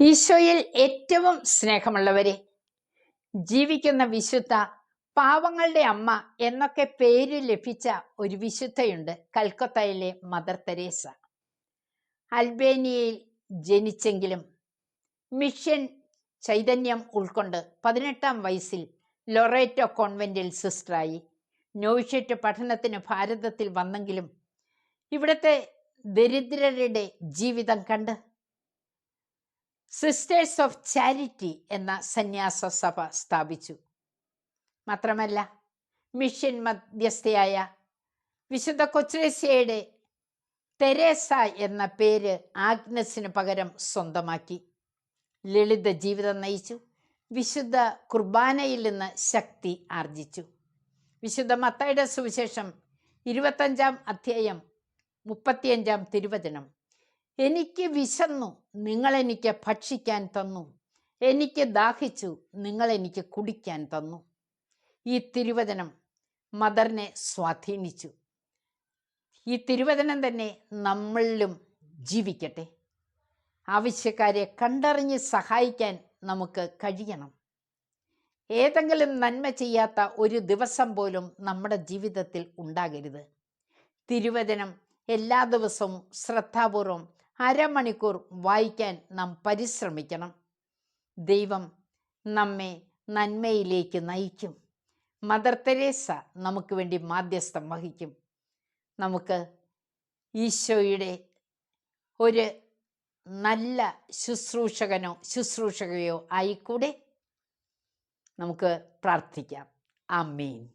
ഈശോയിൽ ഏറ്റവും സ്നേഹമുള്ളവരെ. ജീവിക്കുന്ന വിശുദ്ധ പാവങ്ങളുടെ അമ്മ എന്നൊക്കെ പേര് ലഭിച്ച ഒരു വിശുദ്ധയുണ്ട് കൽക്കത്തയിലെ മദർ തെരേസ. അൽബേനിയയിൽ ജനിച്ചെങ്കിലും മിഷൻ ചൈതന്യം ഉൾക്കൊണ്ട് പതിനെട്ടാം വയസ്സിൽ ലൊറേറ്റോ കോൺവെന്റിൽ സിസ്റ്ററായി. നോവിഷ്യറ്റ് പഠനത്തിന് ഭാരതത്തിൽ വന്നെങ്കിലും ഇവിടുത്തെ ദരിദ്രരുടെ ജീവിതം കണ്ട് സിസ്റ്റേഴ്സ് ഓഫ് ചാരിറ്റി എന്ന സന്യാസ സഭ സ്ഥാപിച്ചു. മാത്രമല്ല മിഷൻ മധ്യസ്ഥയായ വിശുദ്ധ കൊച്ചുരേശയുടെ തെരേസ എന്ന പേര് ആഗ്നസിന് പകരം സ്വന്തമാക്കി. ലളിത ജീവിതം നയിച്ചു. വിശുദ്ധ കുർബാനയിൽ നിന്ന് ശക്തി ആർജിച്ചു. വിശുദ്ധ മത്തയുടെ സുവിശേഷം ഇരുപത്തഞ്ചാം അധ്യായം മുപ്പത്തിയഞ്ചാം തിരുവചനം. എനിക്ക് വിശന്നു നിങ്ങൾ എനിക്ക് ഭക്ഷിക്കാൻ തന്നു. എനിക്ക് ദാഹിച്ചു നിങ്ങൾ എനിക്ക് കുടിക്കാൻ തന്നു. ഈ തിരുവചനം മദറിനെ സ്വാധീനിച്ചു. ഈ തിരുവചനം തന്നെ നമ്മളിലും ജീവിക്കട്ടെ. ആവശ്യക്കാരെ കണ്ടറിഞ്ഞ് സഹായിക്കാൻ നമുക്ക് കഴിയണം. ഏതെങ്കിലും നന്മ ചെയ്യാത്ത ഒരു ദിവസം പോലും നമ്മുടെ ജീവിതത്തിൽ ഉണ്ടാകരുത്. തിരുവചനം എല്ലാ ദിവസവും ശ്രദ്ധാപൂർവം അരമണിക്കൂർ വായിക്കാൻ നാം പരിശ്രമിക്കണം. ദൈവം നമ്മെ നന്മയിലേക്ക് നയിക്കും. മദർ തെരേസ നമുക്ക് വേണ്ടി മാധ്യസ്ഥം വഹിക്കും. നമുക്ക് ഈശോയുടെ ഒരു നല്ല ശുശ്രൂഷകനോ ശുശ്രൂഷകയോ ആയിക്കൂടെ? നമുക്ക് പ്രാർത്ഥിക്കാം. ആമീൻ.